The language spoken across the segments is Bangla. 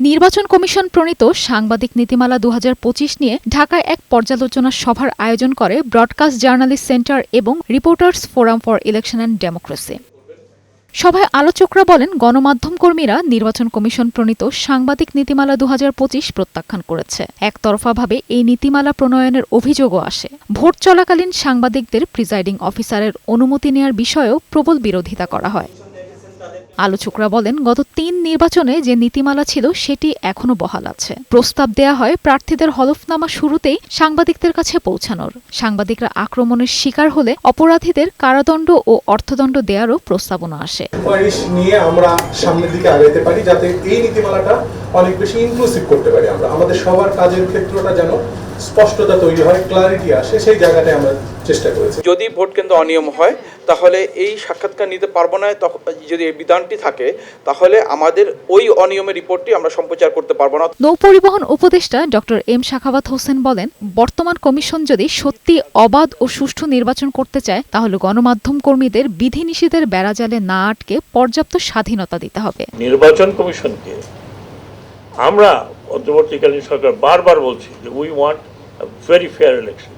নির্বাচন কমিশন প্রণীত সাংবাদিক নীতিমালা দু হাজার পঁচিশ নিয়ে ঢাকায় এক পর্যালোচনা সভার আয়োজন করে ব্রডকাস্ট জার্নালিস্ট সেন্টার এবং reporters forum for election and democracy. সভায় আলোচকরা বলেন, গণমাধ্যম কর্মীরা নির্বাচন কমিশন প্রণীত সাংবাদিক নীতিমালা দুহাজার পঁচিশ প্রত্যাখ্যান করেছে। একতরফাভাবে এই নীতিমালা প্রণয়নের অভিযোগও আসে। ভোট চলাকালীন সাংবাদিকদের প্রিজাইডিং অফিসারের অনুমতি নেয়ার বিষয়েও প্রবল বিরোধিতা করা হয়। আলোচকরা বলেন, গত তিন নির্বাচনে যে নীতিমালা ছিল, সেটি এখনও বহাল আছে। প্রস্তাব দেয়া হয়, প্রার্থীদের হলফনামা শুরুতেই সাংবাদিকদের কাছে পৌঁছানোর। সাংবাদিকরা আক্রমণের শিকার হলে অপরাধীদের কারাদণ্ড ও অর্থদণ্ড দেওয়ারও প্রস্তাবনা আসে। নিয়ে আমরা সামনের দিকে আগাইতে পারি, যাতে এই নীতিমালাটা অনেক বেশি ইনক্লুসিভ করতে পারি আমরা। আমাদের সবার কাজের ক্ষেত্রটা যেন স্পষ্টতা তৈরি হয় ক্লারিটি আসে সেই জায়গাটায় আমরা চেষ্টা করেছি। যদি ভোট কেন্দ্র অনিয়ম হয় তাহলে এই সাক্ষাৎকার নিতে পারব না তখন যদি এই বিধানটি থাকে তাহলে আমাদের ওই অনিয়মের রিপোর্টটি আমরা সম্প্রচার করতে পারব না। নৌপরিবহন উপদেষ্টা ডক্টর এম শাখাবাত হোসেন বলেন বর্তমান কমিশন যদি সত্যি অবাধ ও সুষ্ঠু নির্বাচন করতে চায় তাহলে গণমাধ্যম কর্মীদের বিধিনিষেধের বেড়াজালে না আটকে পর্যাপ্ত স্বাধীনতা দিতে হবে। নির্বাচন কমিশনকে আমরা অন্তর্বর্তীকালীন সরকার বারবার বলছি যে we want very fair election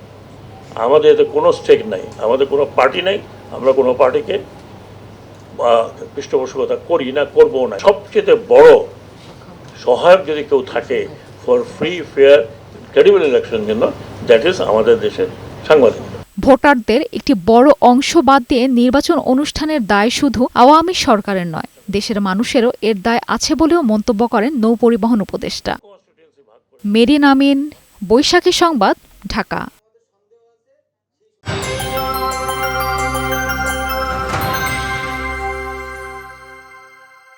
আমাদের এতে কোনো স্টেক নাই। আমাদের কোনো পার্টি নাই। আমরা কোনো পার্টিকে পৃষ্ঠপোষকতা করি না করব না। সবচেয়ে বড় সহায়ক যদি কেউ থাকে for free fair credible election জন্য দ্যাট ইজ আমাদের দেশের সাংবাদিক। ভোটারদের একটি বড় অংশ বাদ দিয়ে নির্বাচন অনুষ্ঠানের দায় শুধু আওয়ামী সরকারের নয় দেশের মানুষেরও এর দায় আছে বলেও মন্তব্য করেন নৌপরিবহন উপদেষ্টা। মেরিন আমিন বৈশাখী সংবাদ ঢাকা।